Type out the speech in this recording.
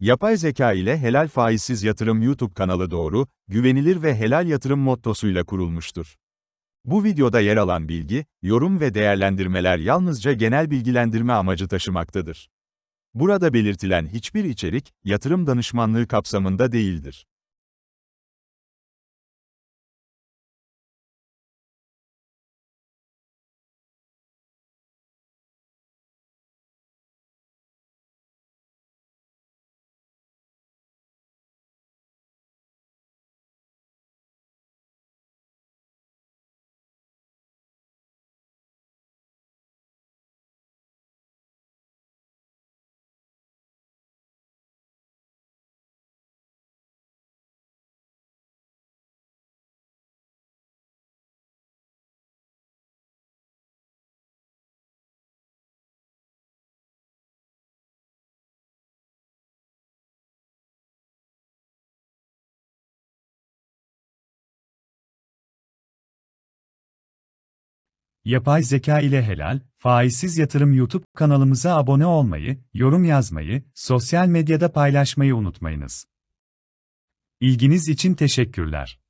Yapay zeka ile helal faizsiz yatırım YouTube kanalı doğru, güvenilir ve helal yatırım mottosuyla kurulmuştur. Bu videoda yer alan bilgi, yorum ve değerlendirmeler yalnızca genel bilgilendirme amacı taşımaktadır. Burada belirtilen hiçbir içerik, yatırım danışmanlığı kapsamında değildir. Yapay zeka ile helal, faizsiz yatırım YouTube kanalımıza abone olmayı, yorum yazmayı, sosyal medyada paylaşmayı unutmayınız. İlginiz için teşekkürler.